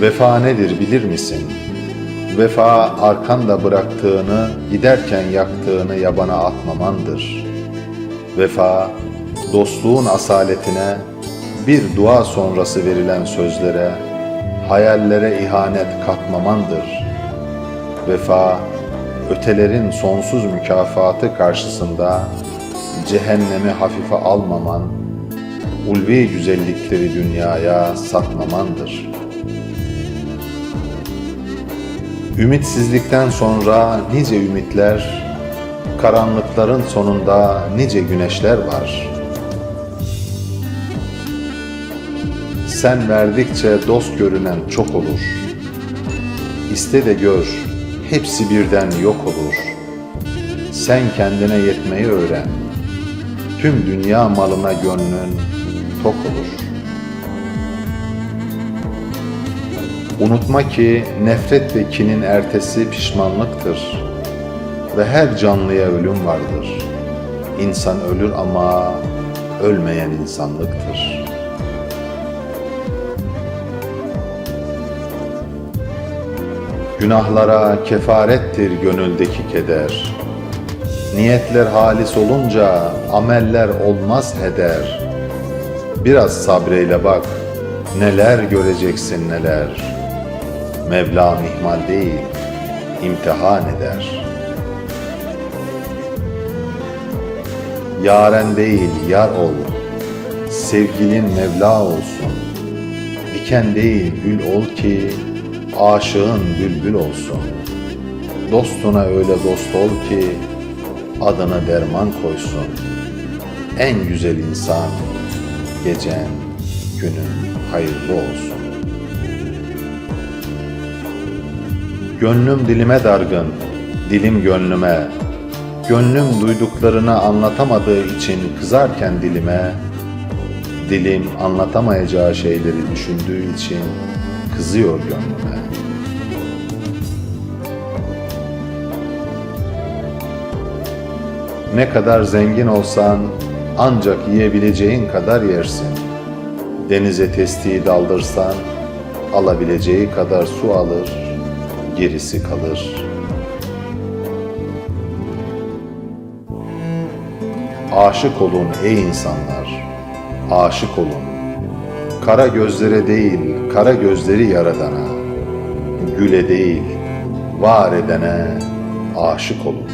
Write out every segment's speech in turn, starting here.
Vefa nedir bilir misin? Vefa arkanda bıraktığını, giderken yaktığını yabana atmamandır. Vefa, dostluğun asaletine, bir dua sonrası verilen sözlere, hayallere ihanet katmamandır. Vefa, ötelerin sonsuz mükafatı karşısında cehennemi hafife almaman, ulvi güzellikleri dünyaya satmamandır. Ümitsizlikten sonra nice ümitler, karanlıkların sonunda nice güneşler var. Sen verdikçe dost görünen çok olur. İste de gör, hepsi birden yok olur. Sen kendine yetmeyi öğren. Tüm dünya malına gönlün tok olur. Unutma ki nefret ve kinin ertesi pişmanlıktır. Ve her canlıya ölüm vardır. İnsan ölür ama ölmeyen insanlıktır. Günahlara kefarettir gönüldeki keder. Niyetler halis olunca ameller olmaz heder. Biraz sabreyle bak, neler göreceksin neler. Mevlam ihmal değil, imtihan eder. Yaren değil, yar ol. Sevgilin Mevla olsun. Diken değil, gül ol ki aşığın bülbül olsun. Dostuna öyle dost ol ki adına derman koysun. En güzel insan gecen, günün hayırlı olsun. Gönlüm dilime dargın, dilim gönlüme. Gönlüm duyduklarını anlatamadığı için kızarken dilime, dilim anlatamayacağı şeyleri düşündüğü için kızıyor gönlüme. Ne kadar zengin olsan ancak yiyebileceğin kadar yersin. Denize testiyi daldırsan alabileceği kadar su alır, gerisi kalır. Aşık olun ey insanlar, aşık olun. Kara gözlere değil, kara gözleri yaradana, güle değil, var edene aşık olun.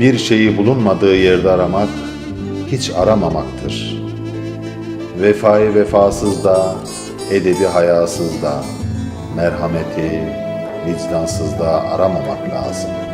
Bir şeyi bulunmadığı yerde aramak, hiç aramamaktır. Vefayı vefasız da, edebi hayasız da, merhameti vicdansız da aramamak lazım.''